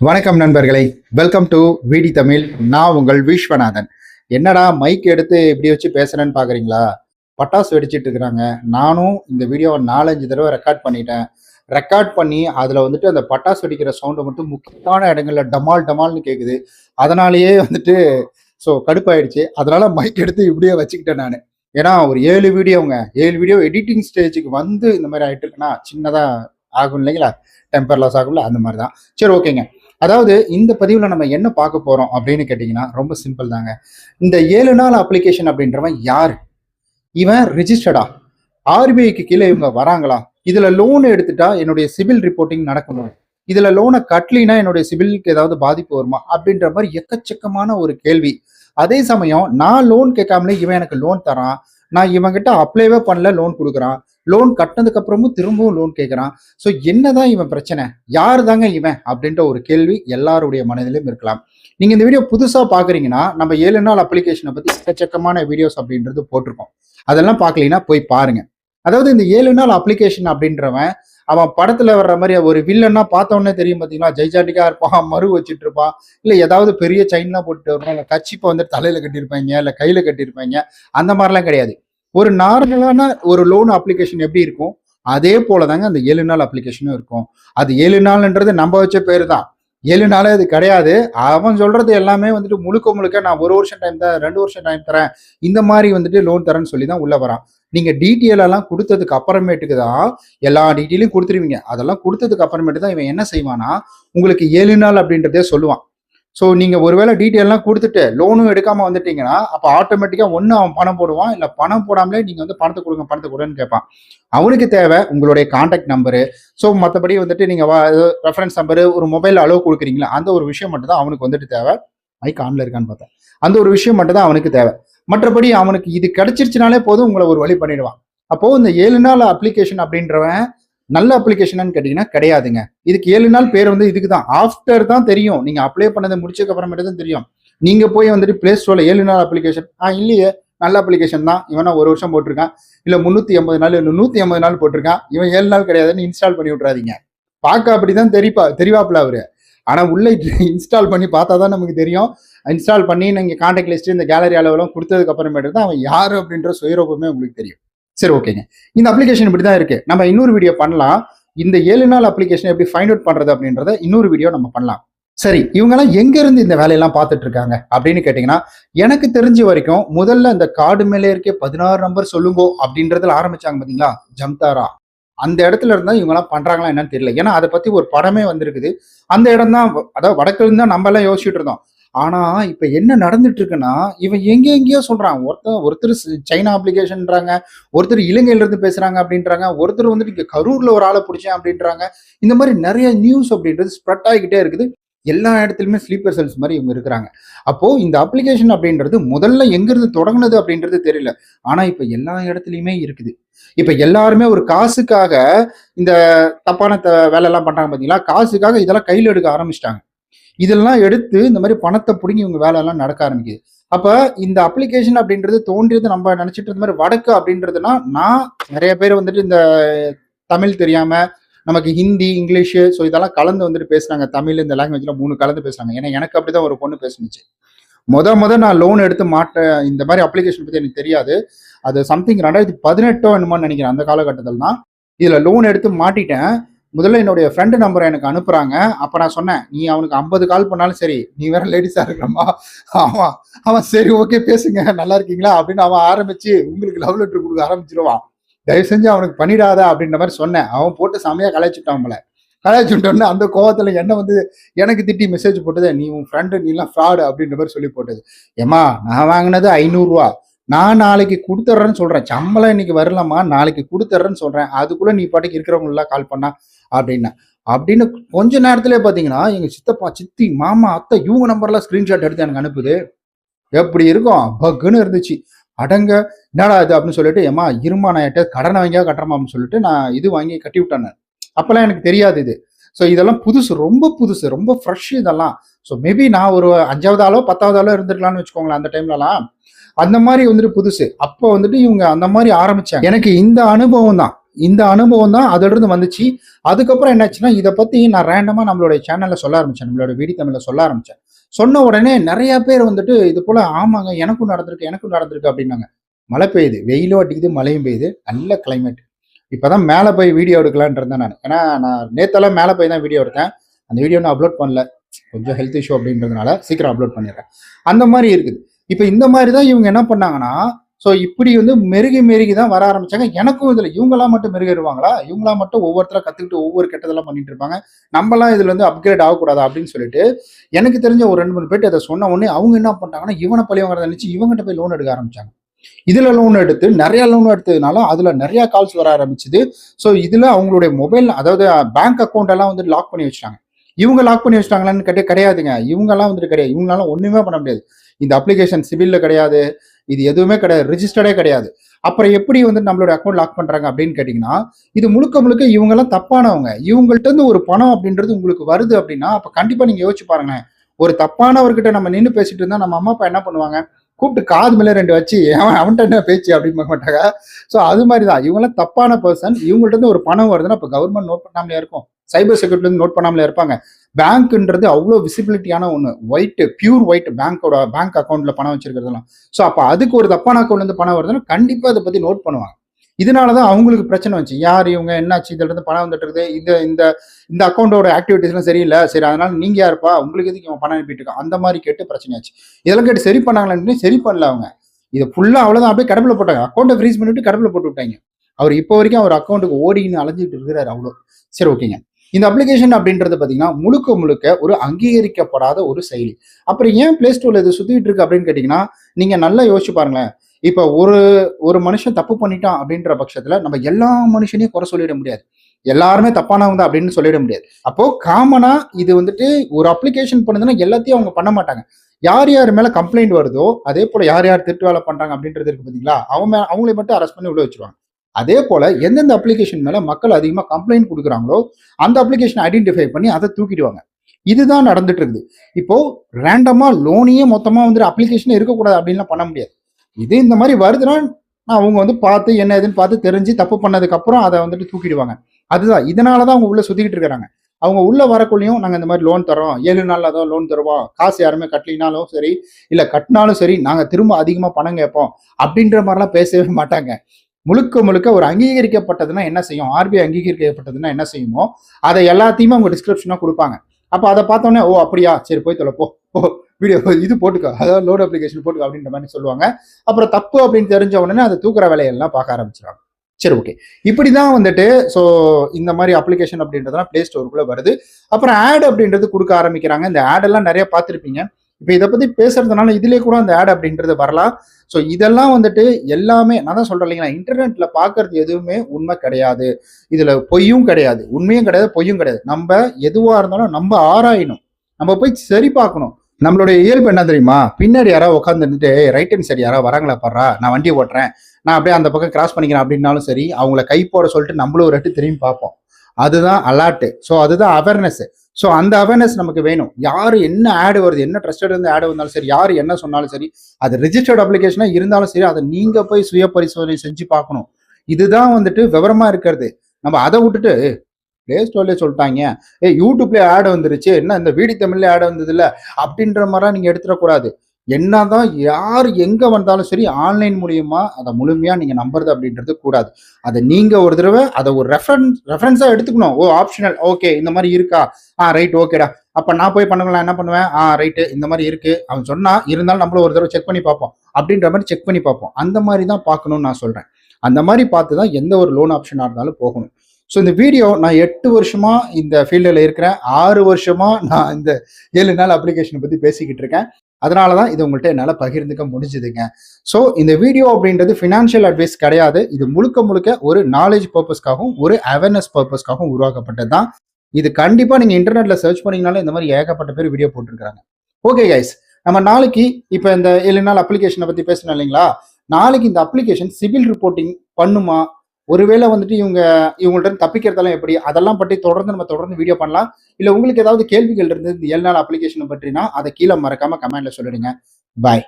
வணக்கம் நண்பர்களே. Welcome to விடி தமிழ். நான் உங்கள் விஸ்வநாதன். என்னடா மைக் எடுத்து இப்படி வச்சு பேசுறேன்னு பாக்குறீங்களா? பட்டாசு வெடிச்சிட்டு இருக்கிறாங்க. நானும் இந்த வீடியோவை நாலஞ்சு தடவை ரெக்கார்ட் பண்ணிட்டேன். ரெக்கார்ட் பண்ணி அதில் வந்துட்டு அந்த பட்டாசு வெடிக்கிற சவுண்டை மட்டும் முக்கியமான இடங்கள்ல டமால் டமால்னு கேட்குது அதனாலேயே வந்துட்டு ஸோ கடுப்பாயிடுச்சு. அதனால மைக் எடுத்து இப்படியே வச்சுக்கிட்டேன் நான். ஏன்னா ஒரு ஏழு வீடியோங்க ஏழு வீடியோ எடிட்டிங் ஸ்டேஜுக்கு வந்து இந்த மாதிரி ஆகிட்டு இருக்குன்னா சின்னதாக ஆகும் இல்லைங்களா? டெம்பர் லாஸ் ஆகும்ல அந்த மாதிரி தான் சரி ஓகேங்க அதாவது இந்த பதிவில் நம்ம என்ன பார்க்க போகிறோம் அப்படின்னு கேட்டிங்கன்னா ரொம்ப சிம்பிள் தாங்க. இந்த ஏழு நாள் அப்ளிகேஷன் அப்படின்றவன் யார்? இவன் ரிஜிஸ்டர்டா ஆர்பிஐக்கு கீழே இவங்க வராங்களா? இதில் லோன் எடுத்துட்டா என்னுடைய சிவில் ரிப்போர்ட்டிங் நடக்கணும் இதில் லோனை கட்டலினா என்னுடைய சிவிலுக்கு ஏதாவது பாதிப்பு வருமா? அப்படின்ற மாதிரி எக்கச்சக்கமான ஒரு கேள்வி. அதே சமயம் நான் லோன் கேட்காமலே இவன் எனக்கு லோன் தரான். நான் இவன்கிட்ட அப்ளைவே பண்ணல லோன் கொடுக்குறான். லோன் கட்டினதுக்கு அப்புறமும் திரும்பவும் லோன் கேட்குறான் ஸோ என்னதான் இவன் பிரச்சனை? யார் தாங்க இவன்? அப்படின்ற ஒரு கேள்வி எல்லாருடைய மனதிலும் இருக்கலாம். நீங்க இந்த வீடியோ புதுசா பாக்குறீங்கன்னா நம்ம ஏழு நாள் அப்ளிகேஷனை பத்தி எக்கச்சக்கமான வீடியோஸ் அப்படின்றது போட்டிருக்கோம். அதெல்லாம் பார்க்கலீங்கன்னா போய் பாருங்க. அதாவது இந்த ஏழு நாள் அப்ளிகேஷன் அப்படின்றவன் அவன் படத்துல வர்ற மாதிரி ஒரு வில்லன்னா பார்த்த தெரியும் பாத்தீங்களா? ஜெய்ஜாட்டிக்கா இருப்பான் மறு வச்சுட்டு இருப்பான். இல்ல ஏதாவது பெரிய செயின்லாம் போட்டு வருவான் இல்ல கச்சிப்பை வந்து தலையில கட்டியிருப்பாங்க இல்ல கையில கட்டியிருப்பாங்க. அந்த மாதிரிலாம் கிடையாது. ஒரு நார்மலான ஒரு லோன் அப்ளிகேஷன் எப்படி இருக்கும்? அதே போலதாங்க அந்த ஏழு நாள் அப்ளிகேஷனும் இருக்கும். அது ஏழு நாள்ன்றது நம்ம வச்ச பேர் தான் ஏழு நாளே அது கிடையாது. அவன் சொல்றது எல்லாமே வந்துட்டு முழுக்க முழுக்க நான் ஒரு வருஷம் டைம் தரேன் ரெண்டு வருஷம் டைம் தரேன். இந்த மாதிரி வந்துட்டு லோன் தரேன்னு சொல்லி தான் உள்ள வரான். நீங்க டீட்டெயில் எல்லாம் கொடுத்ததுக்கு அப்புறமேட்டுக்கு தான் எல்லா டீட்டெயிலும் கொடுத்துருவீங்க. அதெல்லாம் கொடுத்ததுக்கு அப்புறமேட்டு தான் இவன் என்ன செய்வானா உங்களுக்கு ஏழு நாள் அப்படின்றதே சொல்லுவான். ஸோ நீங்கள் ஒருவேளை டீட்டெயிலாம் கொடுத்துட்டு லோனும் எடுக்காமல் வந்துட்டீங்கன்னா அப்போ ஆட்டோமேட்டிக்காக ஒன்று அவன் பணம் போடுவான். இல்லை பணம் போடாமலே நீங்கள் வந்து பணத்தை கொடுங்க பணத்தை கொடுன்னு கேட்பான். அவனுக்கு தேவை உங்களுடைய கான்டாக்ட் நம்பரு ஸோ மற்றபடி வந்துட்டு நீங்கள் ரெஃபரன்ஸ் நம்பரு ஒரு மொபைல் அளவு கொடுக்குறீங்களா? அந்த ஒரு விஷயம் மட்டும் தான் அவனுக்கு வந்துட்டு தேவை. மைக் ஆன்ல இருக்கான்னு பார்த்தேன். அந்த ஒரு விஷயம் மட்டும் தான் அவனுக்கு தேவை. மற்றபடி அவனுக்கு இது கிடைச்சிருச்சுனாலே போதும் உங்களை ஒரு வழி பண்ணிடுவான். அப்போது இந்த ஏழு நாள் அப்ளிகேஷன் அப்படின்றவன் நல்ல அப்ளிகேஷனான்னு கேட்டீங்கன்னா கிடையாதுங்க. இதுக்கு ஏழு நாள் பேர் வந்து இதுக்கு தான் ஆஃப்டர் தான் தெரியும். நீங்க அப்ளை பண்ணதை முடிச்சதுக்கு அப்புறமேட்டு தான் தெரியும். நீங்க போய் வந்துட்டு பிளே ஸ்டோர்ல ஏழு நாள் அப்ளிகேஷன் ஆ இல்லையே. நல்ல அப்ளிகேஷன் தான். இவனா ஒரு வருஷம் போட்டிருக்கான். இல்ல முன்னூத்தி எண்பது நாள் இல்லை நூத்தி எண்பது நாள் போட்டிருக்கான். இவன் ஏழு நாள் கிடையாதுன்னு இன்ஸ்டால் பண்ணி விட்றாதீங்க பார்க்க அப்படிதான் தெரிப்பா தெரிவாப்புல அவரு. ஆனா உள்ள இன்ஸ்டால் பண்ணி பார்த்தா தான் நமக்கு தெரியும். இன்ஸ்டால் பண்ணி நீங்க கான்டாக்ட் லிஸ்ட் இந்த கேலரி அளவுலாம் கொடுத்ததுக்கு அப்புறமேட்டு தான் அவன் யாரு அப்படின்ற சுயரூபமே உங்களுக்கு தெரியும். சரி ஓகேங்க. இந்த அப்ளிகேஷன் இப்படி தான் இருக்கு. நம்ம இன்னொரு வீடியோ பண்ணலாம். இந்த ஏழு நாள் அப்ளிகேஷன் எப்படி ஃபைண்ட் அவுட் பண்ணுறது அப்படின்றத இன்னொரு வீடியோ நம்ம பண்ணலாம். சரி இவங்கெல்லாம் எங்கேருந்து இந்த வேலையெல்லாம் பார்த்துட்டு இருக்காங்க அப்படின்னு கேட்டிங்கன்னா எனக்கு தெரிஞ்ச வரைக்கும் முதல்ல இந்த கார்டு மேலே இருக்கே பதினாறு நம்பர் சொல்லுங்கோ அப்படின்றதுல ஆரம்பிச்சாங்க பார்த்தீங்களா? ஜம்தாரா. அந்த இடத்துல இருந்தால் இவங்கெல்லாம் பண்ணுறாங்களா என்னன்னு தெரியல. ஏன்னா அதை பற்றி ஒரு படமே வந்திருக்குது. அந்த இடம் தான் அதாவது வடக்குலேருந்து தான் நம்மலாம் யோசிச்சுட்டு இருந்தோம். ஆனா இப்ப என்ன நடந்துட்டு இருக்குன்னா இவன் எங்க எங்கேயோ சொல்றான். ஒருத்தர் ஒருத்தர் சைனா அப்ளிகேஷன்றாங்க ஒருத்தர் இலங்கையில இருந்து பேசுறாங்க அப்படின்றாங்க ஒருத்தர் வந்துட்டு இங்க கரூர்ல ஒரு ஆளை பிடிச்சேன் அப்படின்றாங்க இந்த மாதிரி நிறைய நியூஸ் அப்படின்றது ஸ்ப்ரெட் ஆகிக்கிட்டே இருக்குது. எல்லா இடத்துலயுமே ஸ்லீப்பர் செல்ஸ் மாதிரி இவங்க இருக்கிறாங்க. அப்போ இந்த அப்ளிகேஷன் அப்படின்றது முதல்ல எங்கிருந்து தொடங்கினது அப்படின்றது தெரியல. ஆனா இப்ப எல்லா இடத்துலயுமே இருக்குது. இப்ப எல்லாருமே ஒரு காசுக்காக இந்த தப்பான த வேலையெல்லாம் பண்றாங்க பாத்தீங்களா? காசுக்காக இதெல்லாம் கையில் எடுக்க ஆரம்பிச்சிட்டாங்க. இதெல்லாம் எடுத்து இந்த மாதிரி பணத்தை பிடுங்கி இவங்க வேலையெல்லாம் நடக்க ஆரம்பிக்குது. அப்போ இந்த அப்ளிகேஷன் அப்படின்றது தோன்றியது நம்ம நினச்சிட்டு இருந்த மாதிரி வடக்கு அப்படின்றதுனா நான் நிறைய பேர் வந்துட்டு இந்த தமிழ் தெரியாமல் நமக்கு ஹிந்தி இங்கிலீஷு ஸோ இதெல்லாம் கலந்து வந்துட்டு பேசுகிறாங்க தமிழ் இந்த லாங்குவேஜ்ல மூணு கலந்து பேசுகிறாங்க ஏன்னா எனக்கு அப்படி தான் ஒரு பொண்ணு பேசுனுச்சு. முத முத நான் லோன் எடுத்து மாட்ட இந்த மாதிரி அப்ளிகேஷன் பற்றி எனக்கு தெரியாது. அது சம்திங் ரெண்டாயிரத்தி பதினெட்டோ என்னமோ நினைக்கிறேன். அந்த காலகட்டத்தில் தான் இதில் லோன் எடுத்து மாட்டிட்டேன். முதல்ல என்னுடைய ஃப்ரெண்டு நம்பரை எனக்கு அனுப்புகிறாங்க அப்போ நான் சொன்னேன் நீ அவனுக்கு ஐம்பது கால் பண்ணாலும் சரி நீ வேற லேடிஸாக இருக்கிறமா ஆமாம் அவன் சரி ஓகே பேசுங்க. நல்லா இருக்கீங்களா? அப்படின்னு அவன் ஆரம்பிச்சு உங்களுக்கு லவ் லெட்டர் கொடுக்க ஆரம்பிச்சிருவான். தயவு செஞ்சு அவனுக்கு பண்ணிடாத அப்படின்ற மாதிரி சொன்னேன். அவன் போட்டு செமையா கலாய்ச்சிட்டான் போல. கலாய்ச்சி அந்த கோவத்தில் என்ன வந்து எனக்கு திட்டி மெசேஜ் போட்டது நீ உன் ஃப்ரெண்டு நீ எல்லாம் ஃப்ராடு அப்படின்ற மாதிரி சொல்லி போட்டது. ஏமா நான் வாங்கினது ஐநூறுரூவா நான் நாளைக்கு கொடுத்துட்றேன்னு சொல்கிறேன் சம்பளம் இன்னைக்கு வரலாமா? நாளைக்கு கொடுத்துட்றேன்னு சொல்கிறேன் அதுக்குள்ளே நீ பாட்டுக்கு இருக்கிறவங்களெலாம் கால் பண்ணா அப்படின்னா. அப்படின்னு கொஞ்ச நேரத்திலே பார்த்தீங்கன்னா எங்கள் சித்தப்பா சித்தி மாமா அத்தை இவங்க நம்பர்லாம் ஸ்க்ரீன்ஷாட் எடுத்து எனக்கு அனுப்புது. எப்படி இருக்கும்? பக்குன்னு இருந்துச்சு. அடங்க என்னடா இது அப்படின்னு சொல்லிட்டு ஏமா இருமா நான் என்கிட்ட கடனை வாங்கியா கட்டுறமா அப்படின்னு சொல்லிட்டு நான் இது வாங்கி கட்டி விட்டேன் அப்போல்லாம் எனக்கு தெரியாது இது. ஸோ இதெல்லாம் புதுசு ரொம்ப புதுசு ரொம்ப ஃப்ரெஷ் இதெல்லாம். ஸோ மேபி நான் ஒரு அஞ்சாவது ஆளோ பத்தாவது ஆளோ இருந்திருக்கலாம்னு வச்சுக்கோங்களேன் அந்த டைம்லலாம் அந்த மாதிரி வந்துட்டு புதுசு. அப்போ வந்துட்டு இவங்க அந்த மாதிரி ஆரம்பிச்சாங்க. எனக்கு இந்த அனுபவம் தான். இந்த அனுபவம் தான் அதிலிருந்து வந்துச்சு. அதுக்கப்புறம் என்னாச்சுன்னா இதை பற்றி நான் ரேண்டமாக நம்மளுடைய சேனலில் சொல்ல ஆரம்பித்தேன் நம்மளோட வீடி தமிழில் சொல்ல ஆரம்பித்தேன் சொன்ன உடனே நிறைய பேர் வந்துட்டு இது போல் ஆமாங்க எனக்கும் நடந்திருக்கு எனக்கும் நடந்திருக்கு அப்படின்னாங்க. மழை பெய்யுது. வெயிலும் அடிக்குது மழையும் பெய்யுது. நல்ல கிளைமேட் இப்பதான் மேலே போய் வீடியோ எடுக்கலான் இருந்தேன் நான். ஏன்னா நான் நேத்தெல்லாம் மேலே போய் தான் வீடியோ எடுத்தேன். அந்த வீடியோ நான் அப்லோட் பண்ணல. கொஞ்சம் ஹெல்த் இஷ்யூ அப்படின்றதுனால சீக்கிரம் அப்லோட் பண்ணிடுறேன். அந்த மாதிரி இருக்குது. இப்போ இந்த மாதிரி தான் இவங்க என்ன பண்ணாங்கன்னா ஸோ இப்படி வந்து மெருகி மெருகி தான் வர ஆரம்பிச்சாங்க. எனக்கும் இதில் இவங்களாம் மட்டும் மெருகிடுவாங்களா இவங்களா மட்டும் ஒவ்வொருத்தரா கற்றுக்கிட்டு ஒவ்வொரு கெட்டதெல்லாம் பண்ணிட்டு இருப்பாங்க. நம்மலாம் இதில் வந்து அப்கிரேட் ஆகக்கூடாது அப்படின்னு சொல்லிட்டு எனக்கு தெரிஞ்ச ஒரு ரெண்டு மூணு பேர்ட்டு அதை சொன்ன உடனே அவங்க என்ன பண்ணிட்டாங்கன்னா இவனை பழியவங்கிறத நினச்சி இவங்ககிட்ட போய் லோன் எடுக்க ஆரம்பிச்சாங்க. இதுல லோன் எடுத்து நிறைய லோன் எடுத்ததுனால அதுல நிறைய கால்ஸ் வர ஆரம்பிச்சுது. ஸோ இதுல அவங்களுடைய மொபைல் அதாவது பேங்க் அக்கௌண்ட் எல்லாம் வந்து லாக் பண்ணி வச்சிட்டாங்க. இவங்க லாக் பண்ணி வச்சிட்டாங்களான்னு கேட்டே கிடையாதுங்க. இவங்கெல்லாம் வந்துட்டு கிடையாது. இவங்களால ஒண்ணுமே பண்ண முடியாது. இந்த அப்ளிகேஷன் சிவில்ல கிடையாது இது எதுவுமே கிடையாது ரிஜிஸ்டர்டே கிடையாது. அப்புறம் எப்படி வந்து நம்மளோட அக்கௌண்ட் லாக் பண்றாங்க அப்படின்னு கேட்டீங்கன்னா இது முழுக்க முழுக்க இவங்க எல்லாம் தப்பானவங்க. இவங்கள்ட்ட இருந்து ஒரு பணம் அப்படின்றது உங்களுக்கு வருது அப்படின்னா அப்ப கண்டிப்பா நீங்க யோசிச்சு பாருங்க ஒரு தப்பானவர்கிட்ட நம்ம நின்று பேசிட்டு இருந்தா நம்ம அம்மா அப்பா என்ன பண்ணுவாங்க? கூப்பிட்டு காது மேலே ரெண்டு வச்சு அவன் அவன்கிட்ட என்ன பேச்சு? அப்படின்னு பார்க்க மாட்டாங்க. ஸோ அது மாதிரி தான் இவங்களாம் தப்பான பர்சன் இவங்கள்ட்ட இருந்து ஒரு பணம் வருதுன்னா இப்போ கவர்மெண்ட் நோட் பண்ணாமலே இருக்கும். சைபர் செக்யூரிட்டிலேருந்து நோட் பண்ணாமலே இருப்பாங்க. பேங்க்ன்றது அவ்வளோ விசிபிலிட்டியான ஒன்று ஒயிட் பியூர் ஒயிட் பேங்க்கோட பேங்க் அக்கௌண்ட்ல பணம் வச்சிருக்கிறதுலாம் ஸோ அப்போ அதுக்கு ஒரு தப்பான அக்கௌண்ட்லேருந்து பணம் வருதுன்னா கண்டிப்பாக அதை பற்றி நோட் பண்ணுவாங்க. இதனால தான் அவங்களுக்கு பிரச்சனை வந்துச்சு. யார் இவங்க? என்னாச்சு? இதுல இருந்து பணம் வந்துட்டு இருக்குது. இந்த இந்த இந்த அக்கௌண்டோட ஆக்டிவிட்டிஸ்லாம் சரியில்லை. சரி அதனால நீங்க யாருப்பா? உங்களுக்கு எதுக்கு இவன் பணம் அனுப்பிட்டு இருக்கான்? அந்த மாதிரி கேட்டு பிரச்சனையாச்சு இதெல்லாம் கேட்டு சரி பண்ணாங்களான்னு சரி பண்ணல அவங்க. இதை ஃபுல்லா அவ்வளோதான் அப்படியே கடப்பில் போட்டாங்க. அக்கௌண்ட்டை ஃப்ரீஸ் பண்ணிட்டு கடப்பில் போட்டு விட்டாங்க. அவர் இப்போ வரைக்கும் அவர் அக்கௌண்ட்டுக்கு ஓடின்னு அலைஞ்சிட்டு இருக்கிறாரு அவ்வளோ சரி ஓகேங்க இந்த அப்ளிகேஷன் அப்படின்றது பார்த்தீங்கன்னா முழுக்க முழுக்க ஒரு அங்கீகரிக்கப்படாத ஒரு செயலி. அப்புறம் ஏன் பிளே ஸ்டோர்ல இது சுத்திட்டு இருக்கு அப்படின்னு கேட்டீங்கன்னா நீங்க நல்லா யோசிச்சு பாருங்களேன். இப்ப ஒரு ஒரு மனுஷன் தப்பு பண்ணிட்டான் அப்படின்ற பட்சத்துல நம்ம எல்லா மனுஷனையும் குறை சொல்லிட முடியாது. எல்லாருமே தப்பானவங்க தான் அப்படின்னு சொல்லிட முடியாது. அப்போ காமனா இது வந்துட்டு ஒரு அப்ளிகேஷன் பண்ணுதுன்னா எல்லாத்தையும் அவங்க பண்ண மாட்டாங்க. யார் யார் மேல கம்ப்ளைண்ட் வருதோ அதே போல யார் யார் திருட்டு வேலை பண்றாங்க அப்படின்றது இருக்கு பாத்தீங்களா? அவங்க அவங்களே அவங்களை மட்டும் அரெஸ்ட் பண்ணி உள்ள வச்சிருவாங்க. அதே போல எந்தெந்த அப்ளிகேஷன் மேல மக்கள் அதிகமாக கம்ப்ளைண்ட் கொடுக்குறாங்களோ அந்த அப்ளிகேஷன் ஐடென்டிஃபை பண்ணி அதை தூக்கிடுவாங்க. இதுதான் நடந்துட்டு இருக்குது. இப்போ ரேண்டமா லோனையே மொத்தமா வந்துட்டு அப்ளிகேஷனே இருக்கக்கூடாது அப்படின்லாம் பண்ண முடியாது. இது இந்த மாதிரி வருதுன்னா அவங்க வந்து பார்த்து என்ன ஏதுன்னு பார்த்து தெரிஞ்சு தப்பு பண்ணதுக்கு அப்புறம் அதை வந்துட்டு தூக்கிடுவாங்க. அதுதான். இதனால தான் அவங்க உள்ள சுத்திக்கிட்டு இருக்கிறாங்க அவங்க உள்ள வரக்குள்ளேயும் நாங்கள் இந்த மாதிரி லோன் தரோம் ஏழு நாளில் தான் லோன் தருவோம். காசு யாருமே கட்டலினாலும் சரி இல்லை கட்டினாலும் சரி நாங்கள் திரும்ப அதிகமாக பணம் கேட்போம் அப்படின்ற மாதிரிலாம் பேசவே மாட்டாங்க. முழுக்க முழுக்க ஒரு அங்கீகரிக்கப்பட்டதுன்னா என்ன செய்யும்? ஆர்பிஐ அங்கீகரிக்கப்பட்டதுன்னா என்ன செய்யுமோ அதை எல்லாத்தையுமே அவங்க டிஸ்கிரிப்ஷனாக கொடுப்பாங்க. அப்போ அதை பார்த்தோன்னே ஓ அப்படியா? சரி போய் தொலைப்போ. ஓ வீடியோ இது போட்டுக்கோ. அதாவது லோடு அப்ளிகேஷன் போட்டுக்கோ அப்படின்ற மாதிரி சொல்லுவாங்க. அப்புறம் தப்பு அப்படின்னு தெரிஞ்ச உடனே அதை தூக்குற வேலையெல்லாம் பார்க்க ஆரம்பிச்சிடுவாங்க சரி ஓகே இப்படி தான் வந்துட்டு ஸோ இந்த மாதிரி அப்ளிகேஷன் அப்படின்றதுலாம் ப்ளே ஸ்டோருக்குள்ளே வருது. அப்புறம் ஆட் அப்படின்றது கொடுக்க ஆரம்பிக்கிறாங்க. இந்த ஆடெல்லாம் நிறைய பார்த்துருப்பீங்க. இப்போ இதை பற்றி பேசுறதுனால இதுலேயே கூட அந்த ஆட் அப்படின்றது வரலாம். ஸோ இதெல்லாம் வந்துட்டு எல்லாமே நான் தான் சொல்கிறேன் இல்லைங்களா? இன்டர்நெட்டில் பார்க்கறது எதுவுமே உண்மை கிடையாது. இதில் பொய்யும் கிடையாது. உண்மையும் கிடையாது பொய்யும் கிடையாது. நம்ம எதுவாக இருந்தாலும் நம்ம ஆராயணும். நம்ம போய் சரி பார்க்கணும். நம்மளுடைய இயல்பு என்ன தெரியுமா? பின்னாடி யாராவது உட்காந்துட்டு ரைட் ஹேண்ட் சைடு யாராவது வராங்களா பாடுறா நான் வண்டி ஓட்டுறேன். நான் அப்படியே அந்த பக்கம் கிராஸ் பண்ணிக்கிறேன் அப்படின்னாலும் சரி அவங்கள கை போட சொல்லிட்டு நம்மளும் ஒரு ரெட்டு திரும்பி பார்ப்போம். அதுதான் அலாட்டு ஸோ அதுதான் அவேர்னஸ் ஸோ அந்த அவேர்னஸ் நமக்கு வேணும். யார் என்ன ஆடு வருது என்ன ட்ரஸ்டட் இருந்து ஆடு வந்தாலும் சரி யார் என்ன சொன்னாலும் சரி அது ரிஜிஸ்டர்ட் அப்ளிகேஷனாக இருந்தாலும் சரி அதை நீங்கள் போய் சுய பரிசோதனை செஞ்சு பார்க்கணும். இதுதான் வந்துட்டு விவரமாக இருக்கிறது. நம்ம அதை விட்டுட்டு பிளே ஸ்டோர்லேயே சொல்லிட்டாங்க. ஏ யூடியூப்லேயே ஆடு வந்துருச்சு. என்ன இந்த வீடி தமிழ்லேயே ஆடு வந்ததில்ல? அப்படின்ற மாதிரிலாம் நீங்கள் எடுத்துடக்கூடாது. என்னதான் யார் எங்க வந்தாலும் சரி ஆன்லைன் மூலியமா அதை முழுமையா நீங்க நம்புறது அப்படின்றது கூடாது. அதை நீங்க ஒரு தடவை அதை ஒரு ரெஃபரன்ஸ் ரெஃபரன்ஸா எடுத்துக்கணும். ஓ ஆப்ஷனல் ஓகே இந்த மாதிரி இருக்கா? ஆ ரைட் ஓகேடா அப்ப நான் போய் பண்ணுங்களா என்ன பண்ணுவேன்? ஆ ரைட்டு இந்த மாதிரி இருக்கு. அவன் சொன்னா இருந்தாலும் நம்மளும் ஒரு தடவை செக் பண்ணி பார்ப்போம். அப்படின்ற மாதிரி செக் பண்ணி பார்ப்போம். அந்த மாதிரி தான் பார்க்கணும்னு நான் சொல்றேன். அந்த மாதிரி பார்த்து தான் எந்த ஒரு லோன் ஆப்ஷனாக இருந்தாலும் போகணும். ஸோ இந்த வீடியோ நான் எட்டு வருஷமா இந்த ஃபீல்டில் இருக்கிறேன். ஆறு வருஷமா நான் இந்த ஏழு நாள் அப்ளிகேஷனை பற்றி பேசிக்கிட்டு இருக்கேன். அதனால தான் இது உங்கள்கிட்ட என்னால் பகிர்ந்துக்க முடிஞ்சுதுங்க. ஸோ இந்த வீடியோ அப்படின்றது ஃபினான்ஷியல் அட்வைஸ் கிடையாது. இது முழுக்க முழுக்க ஒரு நாலேஜ் பர்பஸ்க்காகவும் ஒரு அவேர்னஸ் பர்பஸ்க்காகவும் உருவாக்கப்பட்டது தான் இது கண்டிப்பாக நீங்கள் இன்டர்நெட்டில் சர்ச் பண்ணீங்கனாலும் இந்த மாதிரி ஏகப்பட்ட பேர் வீடியோ போட்டிருக்காங்க ஓகே கைஸ் நம்ம நாளைக்கு இப்போ இந்த ஏழு நாள் அப்ளிகேஷனை பற்றி பேசணும் இல்லைங்களா? நாளைக்கு இந்த அப்ளிகேஷன் சிவில் ரிப்போர்ட்டிங் பண்ணுமா? ஒருவேளை வந்துட்டு இவங்க இவங்கள்ட்ட தப்பிக்கிறதெல்லாம் எப்படி? அதெல்லாம் பற்றி தொடர்ந்து நம்ம தொடர்ந்து வீடியோ பண்ணலாம். இல்லை உங்களுக்கு ஏதாவது கேள்விகள் இருந்து இந்த ஏழு நாள் அப்ளிகேஷனை பற்றினா அதை கீழே மறக்காம கமெண்ட்ல சொல்லிடுங்க. பாய்